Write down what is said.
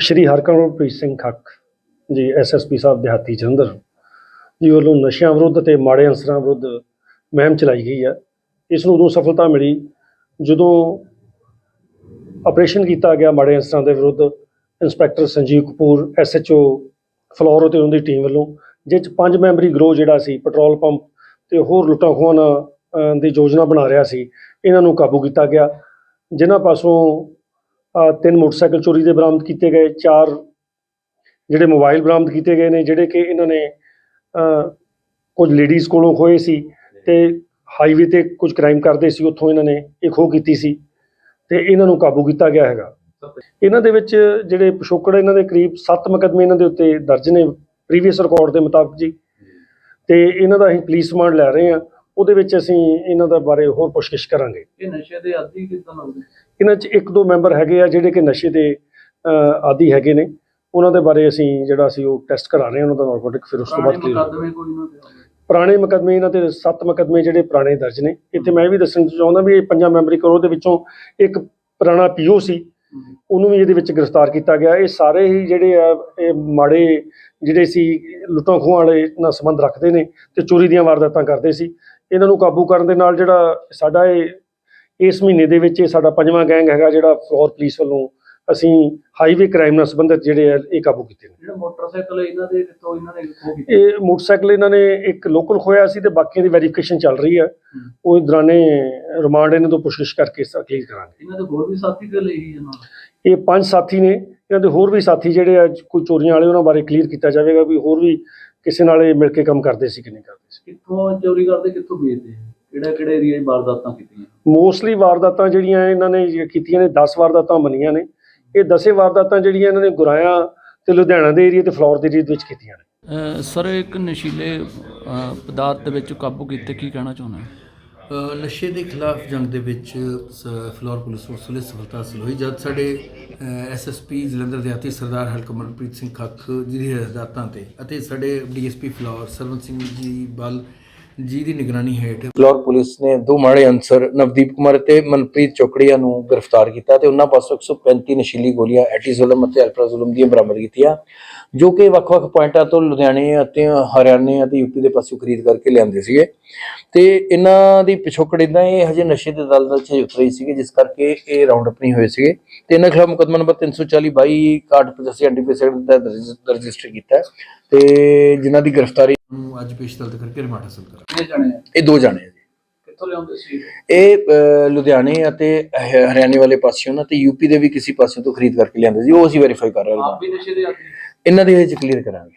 ਸ਼੍ਰੀ ਹਰਕਮਲਪ੍ਰੀਤ ਸਿੰਘ ਖੱਕ ਜੀ ਐਸਐਸਪੀ ਸਾਹਿਬ ਦਿਹਾਤੀ ਜਲੰਧਰ। ਜੀ, ਵੱਲੋਂ ਨਸ਼ਿਆਂ ਵਿਰੁੱਧ ਤੇ ਮਾੜੇ ਅਨਸਰਾਂ ਵਿਰੁੱਧ ਮਹਿਮ ਚਲਾਈ ਗਈ ਹੈ। ਇਸ ਨੂੰ ਉਦੋਂ ਸਫਲਤਾ ਮਿਲੀ ਜਦੋਂ ਆਪਰੇਸ਼ਨ ਕੀਤਾ ਗਿਆ ਮਾੜੇ ਅਨਸਰਾਂ ਦੇ ਵਿਰੁੱਧ। ਇੰਸਪੈਕਟਰ ਸੰਜੀਵ ਕਪੂਰ ਐਸਐਚਓ ਫਲੋਰ ਤੇ ਉਹਨਾਂ ਦੀ ਟੀਮ ਵੱਲੋਂ ਜਿਸ 'ਚ ਪੰਜ ਮੈਂਬਰੀ ਗਰੋਹ ਜਿਹੜਾ ਸੀ, ਪੈਟਰੋਲ ਪੰਪ ਤੇ ਹੋਰ ਲੁੱਟਾਂ ਖੋਹਾਂ ਦੀ ਯੋਜਨਾ ਬਣਾ ਰਿਹਾ ਸੀ, ਇਹਨਾਂ ਨੂੰ ਕਾਬੂ ਕੀਤਾ ਗਿਆ। ਜਿਨ੍ਹਾਂ ਪਾਸੋਂ ਤਿੰਨ ਮੋਟਰਸਾਈਕਲ ਚੋਰੀ ਦੇ ਬਰਾਮਦ ਕੀਤੇ ਗਏ, ਚਾਰ ਜਿਹੜੇ ਮੋਬਾਈਲ ਬਰਾਮਦ ਕੀਤੇ ਗਏ ਨੇ, ਜਿਹੜੇ ਕਿ ਇਹਨਾਂ ਨੇ ਕੁਝ ਲੇਡੀਜ਼ ਕੋਲੋਂ ਖੋਏ ਸੀ ਤੇ ਹਾਈਵੇ ਤੇ ਕੁਝ ਕ੍ਰਾਈਮ ਕਰਦੇ ਸੀ, ਉੱਥੋਂ ਇਹਨਾਂ ਨੇ ਇਹ ਖੋ ਕੀਤੀ ਸੀ ਤੇ ਇਹਨਾਂ ਨੂੰ ਕਾਬੂ ਕੀਤਾ ਗਿਆ ਹੈਗਾ। ਇਹਨਾਂ ਦੇ ਵਿੱਚ ਜਿਹੜੇ ਪਿਛੋਕੜ ਇਹਨਾਂ ਦੇ ਕਰੀਬ 7 ਮੁਕੱਦਮੇ ਇਹਨਾਂ ਦੇ ਉੱਤੇ ਦਰਜ ਨੇ ਪ੍ਰੀਵੀਅਸ ਰਿਕਾਰਡ ਦੇ ਮੁਤਾਬਕ ਜੀ। ਤੇ ਇਹਨਾਂ ਦਾ ਅਸੀਂ ਪੁਲਿਸ ਰਿਮਾਂਡ ਲੈ ਰਹੇ ਹਾਂ। ਉਹਦੇ ਵਿੱਚ ਅਸੀਂ ਇਹਨਾਂ ਦਾ ਬਾਰੇ ਹੋਰ ਪੁੱਛਗਿੱਛ ਕਰਾਂਗੇ। ਇਹ ਨਸ਼ੇ ਦੇ ਆਦੀ ਕਿਦਾਂ ਲੱਗਦੇ? ਇਹਨਾਂ 'ਚ ਇੱਕ ਦੋ ਮੈਂਬਰ ਹੈਗੇ ਆ ਜਿਹੜੇ ਕਿ ਨਸ਼ੇ ਦੇ ਆਦੀ ਹੈਗੇ ਨੇ। ਉਹਨਾਂ ਦੇ ਬਾਰੇ ਅਸੀਂ ਜਿਹੜਾ ਸੀ ਉਹ ਟੈਸਟ ਕਰਾ ਰਹੇ ਹਾਂ ਉਹਨਾਂ ਦਾ ਨਾਰਕੋਟਿਕ ਫਿਰ ਉਸ ਤੋਂ ਬਾਅਦ ਪੁਰਾਣੇ ਮੁਕੱਦਮੇ ਇਹਨਾਂ ਤੇ ਸੱਤ ਮੁਕੱਦਮੇ ਜਿਹੜੇ ਪੁਰਾਣੇ ਦਰਜ ਨੇ। ਇੱਥੇ ਮੈਂ ਇਹ ਵੀ ਦੱਸਣਾ ਚਾਹੁੰਦਾ ਵੀ ਇਹ ਪੰਜਾਂ ਮੈਂਬਰੀ ਕਰੋ ਦੇ ਵਿੱਚੋਂ ਇੱਕ ਪੁਰਾਣਾ ਪੀਓ ਸੀ। ਉਹਨੂੰ ਵੀ ਇਹਦੇ ਵਿੱਚ ਗ੍ਰਿਫਤਾਰ ਕੀਤਾ ਗਿਆ। ਇਹ ਸਾਰੇ ਹੀ ਜਿਹੜੇ ਆ ਇਹ ਮਾੜੇ ਜਿਹੜੇ ਸੀ ਲੁੱਟਾਂ ਖੋਹਾਂ ਵਾਲੇ ਨਾਲ ਸੰਬੰਧ ਰੱਖਦੇ ਨੇ ਤੇ ਚੋਰੀ ਦੀਆਂ ਵਾਰਦਾਤਾਂ ਕਰਦੇ ਸੀ। ਇਹਨਾਂ ਨੂੰ ਕਾਬੂ ਕਰਨ ਦੇ ਨਾਲ ਜਿਹੜਾ ਸਾਡਾ ਇਹ ਇਸ ਮਹੀਨੇ ਦੇ ਵਿੱਚ ਇਹ ਸਾਡਾ ਪੰਜਵਾਂ ਗੈਂਗ ਹੈਗਾ ਜਿਹੜਾ ਫਲੋਰ ਪੁਲਿਸ ਵੱਲੋਂ ਅਸੀਂ ਹਾਈਵੇ ਕ੍ਰਾਈਮ ਨਾਲ ਸੰਬੰਧਿਤ ਜਿਹੜੇ ਆ ਇਹ ਕਾਬੂ ਕੀਤੇ ਨੇ। ਜਿਹੜਾ ਮੋਟਰਸਾਈਕਲ ਇਹਨਾਂ ਦੇ ਕਿੱਥੋਂ ਇਹਨਾਂ ਨੇ ਕਿੱਥੋਂ ਕੀਤੇ? ਇਹ ਮੋਟਰਸਾਈਕਲ ਇਹਨਾਂ ਨੇ ਇੱਕ ਲੋਕਲ ਖੋਇਆ ਸੀ ਤੇ ਬਾਕੀਆਂ ਦੀ ਵੈਰੀਫਿਕੇਸ਼ਨ ਚੱਲ ਰਹੀ ਹੈ। ਉਹ ਦੌਰਾਨੇ ਰਿਮਾਂਡ ਇਹਨਾਂ ਤੋਂ ਪੁੱਛਗਿੱਛ ਕਰਕੇ ਕਲੀਅਰ ਕਰਾਂਗੇ। ਇਹਨਾਂ ਦੇ ਹੋਰ ਵੀ ਸਾਥੀ ਤੇ ਲਈ ਹੀ ਇਹਨਾਂ ਇਹ ਪੰਜ ਸਾਥੀ ਨੇ। ਇਹਨਾਂ ਦੇ ਹੋਰ ਵੀ ਸਾਥੀ ਜਿਹੜੇ ਆ ਕੋਈ ਚੋਰੀਆਂ ਵਾਲੇ ਉਹਨਾਂ ਬਾਰੇ ਕਲੀਅਰ ਕੀਤਾ ਜਾਵੇਗਾ ਵੀ ਹੋਰ ਵੀ ਕਿਸੇ ਨਾਲ ਇਹ ਮਿਲ ਕੇ ਕੰਮ ਕਰਦੇ ਸੀ ਕਿ ਨਹੀਂ ਕਰਦੇ ਸੀ। ਕਿੱਥੋਂ ਚੋਰੀ ਕਰਦੇ ਕਿੱਥੋਂ ਵੇਚਦੇ? ਕਿਹੜਾ ਕਿਹੜੇ ਏਰੀਆ 'ਚ ਵਾਰਦਾਤਾਂ ਕੀਤੀਆਂ? ਮੋਸਟਲੀ ਵਾਰਦਾਤਾਂ ਜਿਹੜੀਆਂ ਇਹਨਾਂ ਨੇ ਕੀਤੀਆਂ ਨੇ 10 ਵਾਰਦਾਤਾਂ ਮੰਨੀਆਂ ਨੇ। ਇਹ 10 ਵਾਰਦਾਤਾਂ ਜਿਹੜੀਆਂ ਇਹਨਾਂ ਨੇ ਗੁਰਾਇਆ ਤੇ ਲੁਧਿਆਣਾ ਦੇ ਏਰੀਆ ਤੇ ਫਲੋਰ ਦੇ ਏਰੀਆ ਦੇ ਵਿੱਚ ਕੀਤੀਆਂ ਨੇ। ਸਰ ਇੱਕ ਨਸ਼ੀਲੇ ਪਦਾਰਥ ਦੇ ਵਿੱਚ ਕਾਬੂ ਕੀਤੇ ਕੀ ਕਹਿਣਾ ਚਾਹੁੰਦੇ ਨਸ਼ੇ ਦੇ ਖਿਲਾਫ ਜੰਗ ਦੇ ਵਿੱਚ, ਸ- ਫਲੋਰ ਪੁਲਿਸ ਨੂੰ ਸੁਲੇ ਸਫਲਤਾ ਹਾਸਲ ਹੋਈ, ਜਦ ਸਾਡੇ ਐਸਐਸਪੀ ਜਲੰਧਰ ਦਿਹਾਤੀ ਸਰਦਾਰ ਹਰਕਮਲਪ੍ਰੀਤ ਸਿੰਘ ਖੱਖ ਜੀ ਦੀ ਹਦਾਇਤਾਂ ਤੇ ਅਤੇ ਸਾਡੇ ਡੀਐਸਪੀ ਫਲੋਰ ਸਰਵਨ ਸਿੰਘ ਜੀ ਬਲ ਜੀ ਦੀ ਨਿਗਰਾਨੀ ਹੇਠ ਫਲੋਰ ਪੁਲਿਸ ਨੇ ਦੋ ਮਾੜੇ ਅਨਸਰ, ਨਵਦੀਪ ਕੁਮਾਰ ਅਤੇ ਮਨਪ੍ਰੀਤ ਚੋਕੜੀਆ ਨੂੰ ਗ੍ਰਿਫਤਾਰ ਕੀਤਾ ਤੇ ਉਹਨਾਂ ਪਾਸੋਂ 135 ਨਸ਼ੀਲੀ ਗੋਲੀਆਂ ਐਟੀਜ਼ੋਲਮ ਅਤੇ ਅਲਪਰਾਜ਼ੋਲਮ ਦੀਆਂ ਬਰਾਮਦ ਕੀਤੀਆਂ। ਜੋ ਕਿ ਵੱਖ-ਵੱਖ ਪੁਆਇੰਟਾਂ ਤੋਂ ਲੁਧਿਆਣੇ ਅਤੇ ਹਰਿਆਣੇ ਅਤੇ ਯੂਪੀ ਦੇ ਪਾਸੋਂ ਖਰੀਦ ਕਰਕੇ ਲਿਆਂਦੇ ਸੀਗੇ। ਤੇ ਇਹਨਾਂ ਦੀ ਪਿਛੋਕੜ ਇਦਾਂ ਇਹ ਹਜੇ ਨਸ਼ੇ ਦੇ ਦਲ ਦਲ 'ਚ ਉਤਰੇ ਸੀਗੇ ਜਿਸ ਕਰਕੇ ਇਹ ਰਾਉਂਡ ਅਪ ਨਹੀਂ ਹੋਏ ਸੀਗੇ। ਤੇ ਇਹਨਾਂ ਖਿਲਾਫ ਮੁਕੱਦਮਾ ਨੰਬਰ 340 22 6185 ਐਨਡੀਪੀਐਸ ਦਾ ਰਜਿਸਟਰ ਕੀਤਾ ਤੇ ਜਿਨ੍ਹਾਂ ਦੀ ਗ੍ਰਿਫਤਾਰੀ ਨੂੰ ਅੱਜ ਪੇਸ਼ ਤਲਤ ਕਰਕੇ ਰਿਮਾਂਡ ਹਾਸਲ ਕਰਾ ਕਿੰਨੇ ਜਣੇ ਆ? ਇਹ ਦੋ ਜਾਣੇ ਆ ਜੀ। ਕਿੱਥੋਂ ਲਿਆਉਂਦੇ ਸੀ? ਇਹ ਲੁਧਿਆਣੇ ਅਤੇ ਹਰਿਆਣੇ ਵਾਲੇ ਪਾਸਿਓਂ ਨਾ ਤੇ ਯੂਪੀ ਦੇ ਵੀ ਕਿਸੇ ਪਾਸਿਓਂ ਤੋਂ ਖਰੀਦ ਕਰਕੇ ਲਿਆਂਦੇ ਸੀ। ਉਹ ਅਸੀਂ ਵੈਰੀਫਾਈ ਕਰ ਰਹੇ ਹਾਂ। ਆਪ ਵੀ ਨਸ਼ੇ ਦੇ ਆਦੀ? ਇਹਨਾਂ ਦੇ ਵਿੱਚ ਕਲੀਅਰ ਕਰਾਂਗੇ।